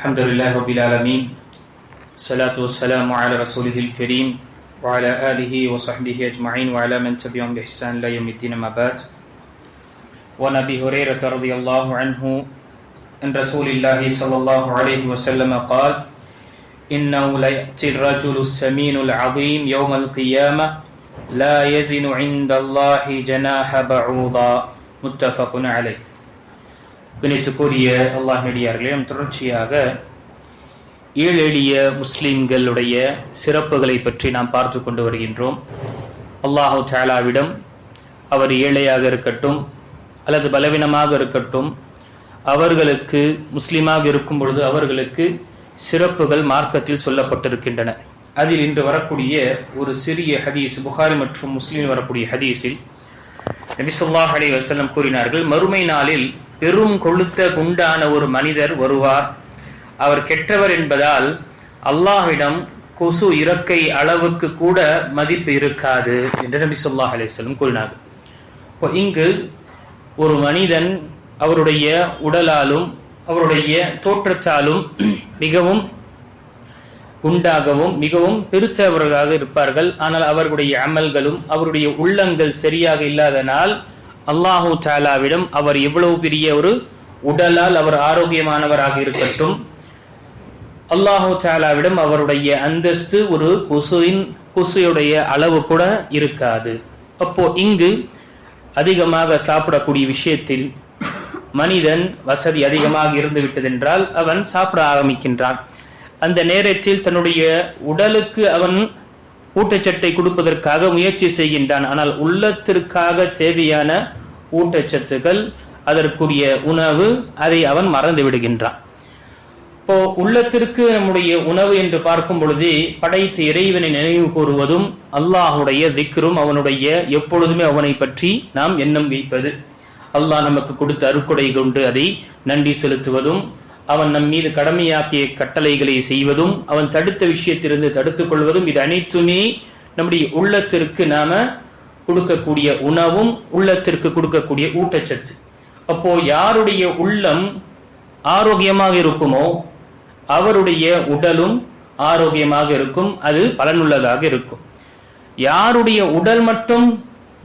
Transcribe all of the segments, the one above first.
الحمد لله رب العالمين الصلاة والسلام على رسوله الكريم وعلى آله وصحبه أجمعين وعلى من تبعهم بإحسان إلى يوم الدين ما بعد. وعن أبي هريرة رضي الله عنه عن رسول الله صلى الله عليه وسلم قال إنه ليأتي الرجل السمين العظيم يوم القيامة لا يزن عند الله جناح بعوضا. متفق عليه. கணித்துக்குரிய அல்லாஹ் நடிகார்களே தொடர்ச்சியாக ஏழு எளிய முஸ்லீம்களுடைய சிறப்புகளை பற்றி நாம் பார்த்து கொண்டு வருகின்றோம். அல்லாஹு தாலாவிடம் அவர் ஏழையாக இருக்கட்டும் அல்லது பலவீனமாக இருக்கட்டும் அவர்களுக்கு முஸ்லீமாக இருக்கும் பொழுது அவர்களுக்கு சிறப்புகள் மார்க்கத்தில் சொல்லப்பட்டிருக்கின்றன. அதில் இன்று வரக்கூடிய ஒரு சிறிய ஹதீஸ் புகாரி மற்றும் முஸ்லீம் வரக்கூடிய ஹதீஸில் நபிசுல்லாஹ் அலி வசலம் கூறினார்கள் மறுமை நாளில் பெரும் கொளுத்த குண்டான ஒரு மனிதர் வருவார். அவர் கெட்டவர் என்பதால் அல்லாஹ்விடம் கொசு இறக்கை அளவுக்கு கூட மதிப்பு இருக்காது என்று நபி சொல்லாஹ் அலிஸ்லம் கூறினார் இப்போ இங்கு ஒரு மனிதன் அவருடைய உடலாலும் அவருடைய தோற்றத்தாலும் மிகவும் குண்டாகவும் மிகவும் பெருத்தவர்களாக இருப்பார்கள். ஆனால் அவர்களுடைய அமல்களும் அவருடைய உள்ளங்கள் சரியாக இல்லாதனால் அல்லாஹூ சாலாவிடம் அவர் எவ்வளவு பெரிய ஒரு உடலால் அவர் ஆரோக்கியமானவராக இருக்கட்டும். அல்லாஹூ சாலாவிடம் அவருடைய அந்தஸ்து ஒரு கொசுவின் கொசுடைய அளவு கூட இருக்காது. அப்போ இங்கு அதிகமாக சாப்பிடக்கூடிய விஷயத்தில் மனிதன் வசதி அதிகமாக இருந்து விட்டதென்றால் அவன் சாப்பிட ஆரம்பிக்கின்றான். அந்த நேரத்தில் தன்னுடைய உடலுக்கு அவன் ஊட்டச்சட்டை கொடுப்பதற்காக முயற்சி செய்கின்றான். ஆனால் உள்ளத்திற்காக தேவையான ஊட்டச்சத்துக்கள் அதற்குரிய உணவு அதை அவன் மறந்து விடுகின்றான். இப்போ உள்ளத்திற்கு நம்முடைய உணவு என்று பார்க்கும் பொழுது படைத்த இறைவனை நினைவு கூறுவதும் அல்லாஹுடைய திக்ரும் அவனுடைய எப்பொழுதுமே அவனை பற்றி நாம் எண்ணம் வைப்பது. அல்லாஹ் நமக்கு கொடுத்த அருக்குடை கொண்டு அதை நன்றி செலுத்துவதும் அவன் நம் மீது கடமையாக்கிய கட்டளைகளை செய்வதும் அவன் தடுத்த விஷயத்திலிருந்து தடுத்துக் கொள்வதும் இது அனைத்துமே நம்முடைய உள்ளத்திற்கு நாம கொடுக்கக்கூடிய உணவும் உள்ளத்திற்கு கொடுக்கக்கூடிய ஊட்டச்சத்து. அப்போ யாருடைய உள்ளம் ஆரோக்கியமாக இருக்குமோ அவருடைய உடலும் ஆரோக்கியமாக இருக்கும் அது பலனுள்ளதாக இருக்கும். யாருடைய உடல் மட்டும்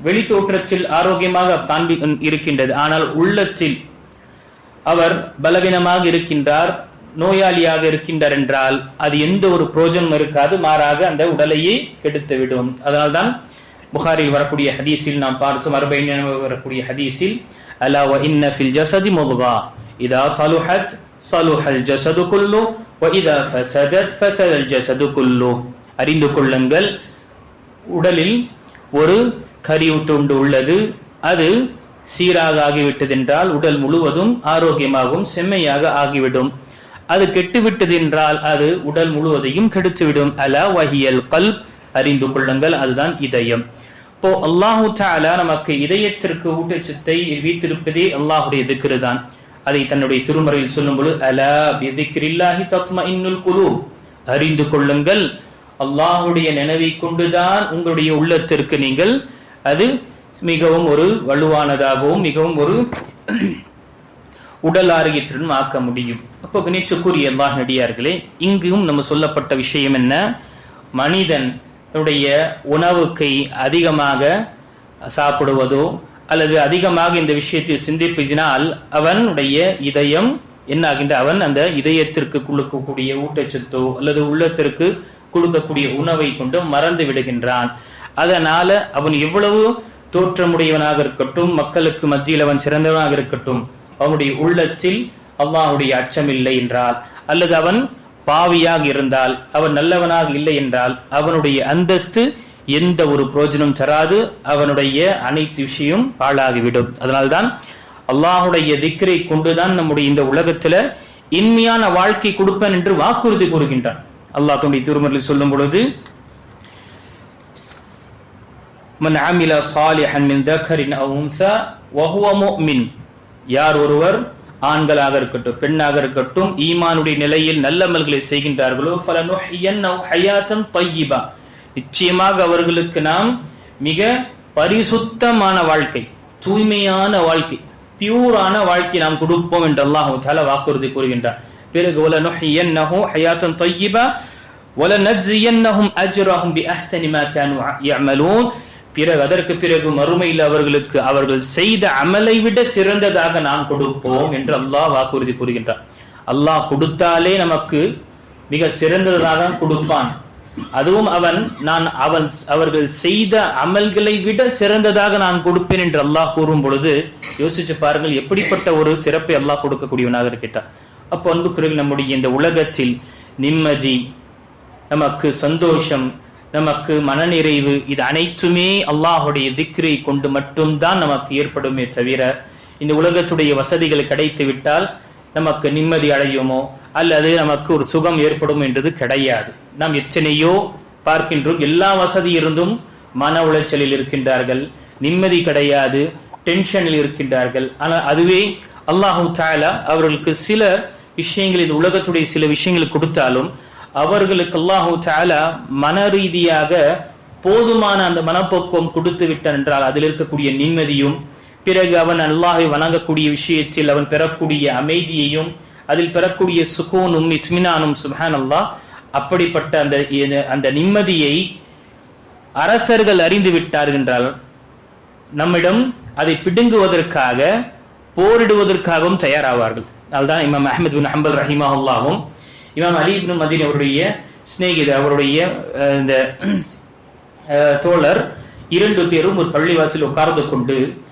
வெளி தோற்றத்தில் ஆரோக்கியமாக காண்பி இருக்கின்றது ஆனால் உள்ளத்தில் அவர் பலவீனமாக இருக்கின்றார் நோயாளியாக இருக்கின்றார் என்றால் அது எந்த ஒரு புரோஜனம் இருக்காது மாறாக அந்த உடலையே கெடுத்துவிடும். அதனால்தான் புகாரில் வரக்கூடிய ஹதீஸில் நாம் பார்த்து அறுபைன் வரக்கூடிய ஹதீஸில் அலா வ இன்ன ஃபில் ஜசதி முதுகா இதா சலுஹத் சலுஹல் ஜசது குல்லு வ இதா ஃபசதத் ஃபசதல் ஜசது குல்லு அறிந்து கொள்ளுங்கள் உடலில் ஒரு கரிவுத்துண்டு உள்ளது அது சீராக ஆகிவிட்டது என்றால் உடல் முழுவதும் ஆரோக்கியமாகவும் செம்மையாக ஆகிவிடும் அது கெட்டுவிட்டது என்றால் அது உடல் முழுவதையும் கெடுத்துவிடும் அலா வஹியல் கல் அறிந்து கொள்ளுங்கள். அதுதான் இதயம். இப்போ அல்லாஹு தாலா நமக்கு இதயத்திற்கு ஊட்டச்சத்தை வீத்திருப்பதே அல்லாஹுடைய திக்ரு தான் அதை தன்னுடைய திருமறையில் சொல்லும்போது அலா பிதிக்ரில்லாஹி தத்மா இன்னுல் குலு அறிந்து கொள்ளுங்கள். அல்லாஹுடைய நினைவை கொண்டுதான் உங்களுடைய உள்ளத்திற்கு நீங்கள் அது மிகவும் ஒரு வலுவானதாகவும் மிகவும் ஒரு உடல் ஆரோக்கியத்துடன் ஆக்க முடியும். அப்போ கூறிய எல்லா நடிகார்களே இங்கும் நம்ம சொல்லப்பட்ட விஷயம் என்ன? மனிதன் தன்னுடைய உணவுக்கை அதிகமாக சாப்பிடுவதோ அல்லது அதிகமாக இந்த விஷயத்தில் சிந்திப்பதினால் அவனுடைய இதயம் என்ன ஆகின்ற அவன் அந்த இதயத்திற்கு கொடுக்கக்கூடிய ஊட்டச்சத்தோ அல்லது உள்ளத்திற்கு கொடுக்கக்கூடிய உணவை கொண்டு மறந்து விடுகின்றான். அதனால அவன் எவ்வளவு தோற்றமுடையவனாக இருக்கட்டும் மக்களுக்கு மத்தியில் அவன் சிறந்தவனாக இருக்கட்டும் அவனுடைய உள்ளத்தில் அல்லாஹுடைய அச்சம் இல்லை என்றால் அல்லது அவன் பாவியாக இருந்தால் அவன் நல்லவனாக இல்லை என்றால் அவனுடைய அந்தஸ்து எந்த ஒரு புரோஜனம் தராது அவனுடைய அனைத்து விஷயம் பாழாகிவிடும். அதனால்தான் அல்லாஹுடைய திக்கரை கொண்டுதான் நம்முடைய இந்த உலகத்துல இன்மையான வாழ்க்கை கொடுப்பேன் என்று வாக்குறுதி கூறுகின்றான். அல்லாஹ் தன்னுடைய திருமறையில் சொல்லும் பொழுது மன் அமில சாலிஹன் மின் தக்கரின் அவ் உன்சா வஹுவ முஃமின் யார் ஒருவர் ஆண்களாக இருக்கட்டும் பெண்ணாக இருக்கட்டும் ஈமானுடைய நிலையில் நல்லமல்களை செய்கின்றார்களோ ஃபலனுஹ்யன்னஹு ஹயாத்தன் நிச்சயமாக அவர்களுக்கு நாம் மிக பரிசுத்தமான வாழ்க்கை தூய்மையான வாழ்க்கை பியூரான வாழ்க்கை நாம் கொடுப்போம் என்று அல்லாஹு தால வாக்குறுதி கூறுகின்றார் பிறகு வலனுஹியன்னஹு ஹயாத்தன் ஒல நஜ்ஜியன்னஹும் அஜ்ரஹும் பிஅஹ்ஸனி மா கானு யஅமலூன் பிறகு அதற்கு பிறகு மறுமையில் அவர்களுக்கு அவர்கள் செய்த அமலை விட சிறந்ததாக நாம் கொடுப்போம் என்று அல்லாஹ் வாக்குறுதி கூறுகின்றார் அல்லாஹ் கொடுத்தாலே நமக்கு மிக சிறந்ததாக கொடுப்பான். அதுவும் அவன் நான் அவன் அவர்கள் செய்த அமல்களை விட சிறந்ததாக நான் கொடுப்பேன் என்று அல்லாஹ் கூறும் பொழுது யோசிச்சு பாருங்கள் எப்படிப்பட்ட ஒரு சிறப்பை அல்லாஹ் கொடுக்கக்கூடியவனாக இருக்கிட்டான் அப்போ அன்புக்குறவில் நம்முடைய இந்த உலகத்தில் நிம்மதி நமக்கு சந்தோஷம் நமக்கு மனநிறைவு இது அனைத்துமே அல்லாஹுடைய திக்ரை கொண்டு மட்டும்தான் நமக்கு ஏற்படுமே தவிர இந்த உலகத்துடைய வசதிகள் கிடைத்து விட்டால் நமக்கு நிம்மதி அடையுமோ? அல்லது நமக்கு ஒரு சுகம் ஏற்படும் என்றது கிடையாது. நாம் எத்தனையோ பார்க்கின்றோம். எல்லா வசதி இருந்தும் மன உளைச்சலில் இருக்கின்றார்கள். நிம்மதி கிடையாது. டென்ஷனில் இருக்கின்றார்கள். ஆனால் அதுவே அல்லாஹூ தாலா அவர்களுக்கு சில விஷயங்கள் இந்த உலகத்துடைய சில விஷயங்கள் கொடுத்தாலும் அவர்களுக்கு அல்லாஹூ சாலா மன ரீதியாக போதுமான அந்த மனப்போக்குவம் கொடுத்து விட்டான் என்றால் அதில் இருக்கக்கூடிய நிம்மதியும் பிறகு அவன் அல்லாஹை வணங்கக்கூடிய விஷயத்தில் அவன் பெறக்கூடிய அமைதியையும் அதில் பெறக்கூடிய சுகோனும் இத்மினானும் சுஹான் அல்லாஹ் அப்படிப்பட்ட அந்த அந்த நிம்மதியை அரசர்கள் அறிந்து விட்டார்கள் என்றால் நம்மிடம் அதை பிடுங்குவதற்காக போரிடுவதற்காகவும் தயாராவார்கள். அதுதான் இமாம் அஹமது பின் ஹம்பல் ரஹிமாவுல்லாவும் இமாம் அலி இப்னு மதீன் அவருடைய சிநேகிதர் அவருடைய இந்த தோழர் இரண்டு பேரும் ஒரு பள்ளிவாசல் உட்கார்ந்து கொண்டு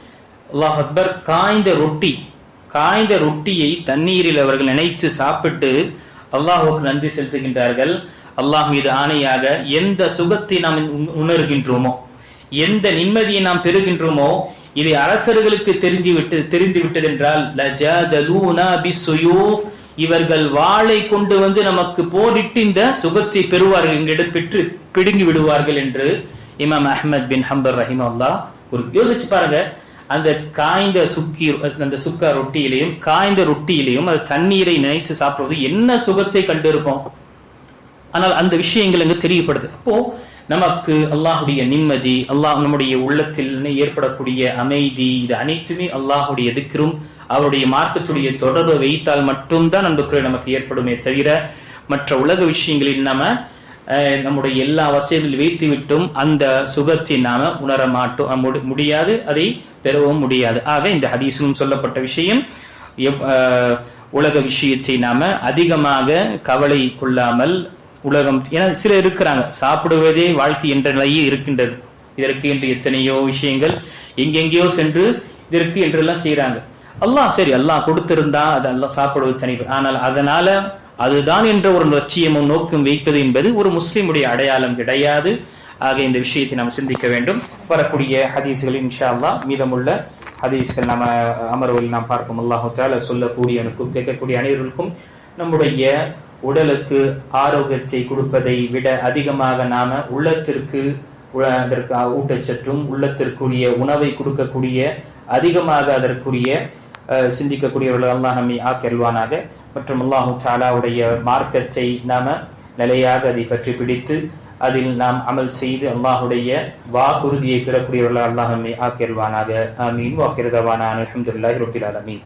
அல்லாஹ் அக்பர் காய்ந்த ரொட்டி காய்ந்த ரொட்டியை தண்ணீரில் அவர்கள் நினைத்து சாப்பிட்டு அல்லாஹுக்கு நன்றி செலுத்துகின்றார்கள். அல்லாஹ் மீது ஆணையாக எந்த சுகத்தை நாம் உணர்கின்றோமோ எந்த நிம்மதியை நாம் பெறுகின்றோமோ இதை அரசர்களுக்கு தெரிஞ்சு விட்டு தெரிந்து விட்டது என்றால் இவர்கள் வாளை கொண்டு வந்து நமக்கு போரிட்டு இந்த சுகத்தை பெறுவார்கள் எங்களிடம் பெற்று பிடுங்கி விடுவார்கள் என்று இமாம் அஹமத் பின் ஹம்பர் ரஹிமல்லா ஒரு யோசிச்சு பாருங்க. அந்த காய்ந்த சுக்கி அந்த சுக்கா ரொட்டியிலையும் காய்ந்த ரொட்டியிலையும் அது தண்ணீரை நினைத்து சாப்பிடுவது என்ன சுகத்தை கண்டிருப்போம்? ஆனால் அந்த விஷயங்கள் அங்கு தெரியப்படுது. அப்போ நமக்கு அல்லாஹுடைய நிம்மதி அல்லாஹ் நம்முடைய உள்ளத்தில் ஏற்படக்கூடிய அமைதி இது அனைத்துமே அல்லாஹுடைய எதிர்க்கும் அவருடைய மார்க்கத்துடைய தொடர்பை வைத்தால் மட்டும்தான் அன்புக்குறை நமக்கு ஏற்படுமே தவிர மற்ற உலக விஷயங்களில் நாம நம்முடைய எல்லா வசதிகளில் வைத்து விட்டும் அந்த சுகத்தை நாம உணர மாட்டோம் முடியாது அதை பெறவும் முடியாது. ஆக இந்த ஹதீசும் சொல்லப்பட்ட விஷயம் உலக விஷயத்தை நாம அதிகமாக கவலை கொள்ளாமல் உலகம். ஏன்னா சில இருக்கிறாங்க. சாப்பிடுவதே வாழ்க்கை என்ற நிலையே இருக்கின்றது. இதற்கு என்று எத்தனையோ விஷயங்கள் எங்கெங்கேயோ சென்று இதற்கு என்றெல்லாம் செய்யறாங்க அல்லாஹ் சரி அல்லாஹ் கொடுத்திருந்தா அது அல்லாஹ் சாப்பிடுவது தனி. ஆனால் அதனால அதுதான் என்ற ஒரு லட்சியமும் நோக்கம் வைப்பது என்பது ஒரு முஸ்லிமுடைய அடையாளம் கிடையாது. ஆக இந்த விஷயத்தை நாம் சிந்திக்க வேண்டும். வரக்கூடிய ஹதீஸ்கள் இன்ஷா அல்லா மீதமுள்ள ஹதீஸ்கள் நம்ம அமர்வில் நாம் பார்க்கும் அல்லாஹு தால சொல்லக்கூடிய கேட்கக்கூடிய அனைவருக்கும் நம்முடைய உடலுக்கு ஆரோக்கியத்தை கொடுப்பதை விட அதிகமாக நாம உள்ளத்திற்கு அதற்கு ஊட்டச்சற்றும் உள்ளத்திற்குரிய உணவை கொடுக்கக்கூடிய அதிகமாக அதற்குரிய சிந்திக்கக்கூடியவர்கள் அல்லாஹ் நம்மை ஆக்கெல்வானாக மற்றும் அல்லாஹு சாலாவுடைய மார்க்கத்தை நாம நிலையாக அதை பற்றி பிடித்து அதில் நாம் அமல் செய்து அல்லாஹுடைய வாக்குறுதியை பெறக்கூடியவர்கள் அல்லாஹ் நம்மை ஆக்கெல்வானாக ஆமீன். வாக்கிரதவான அலமதுல்லாஹி ரபில் அலமீன்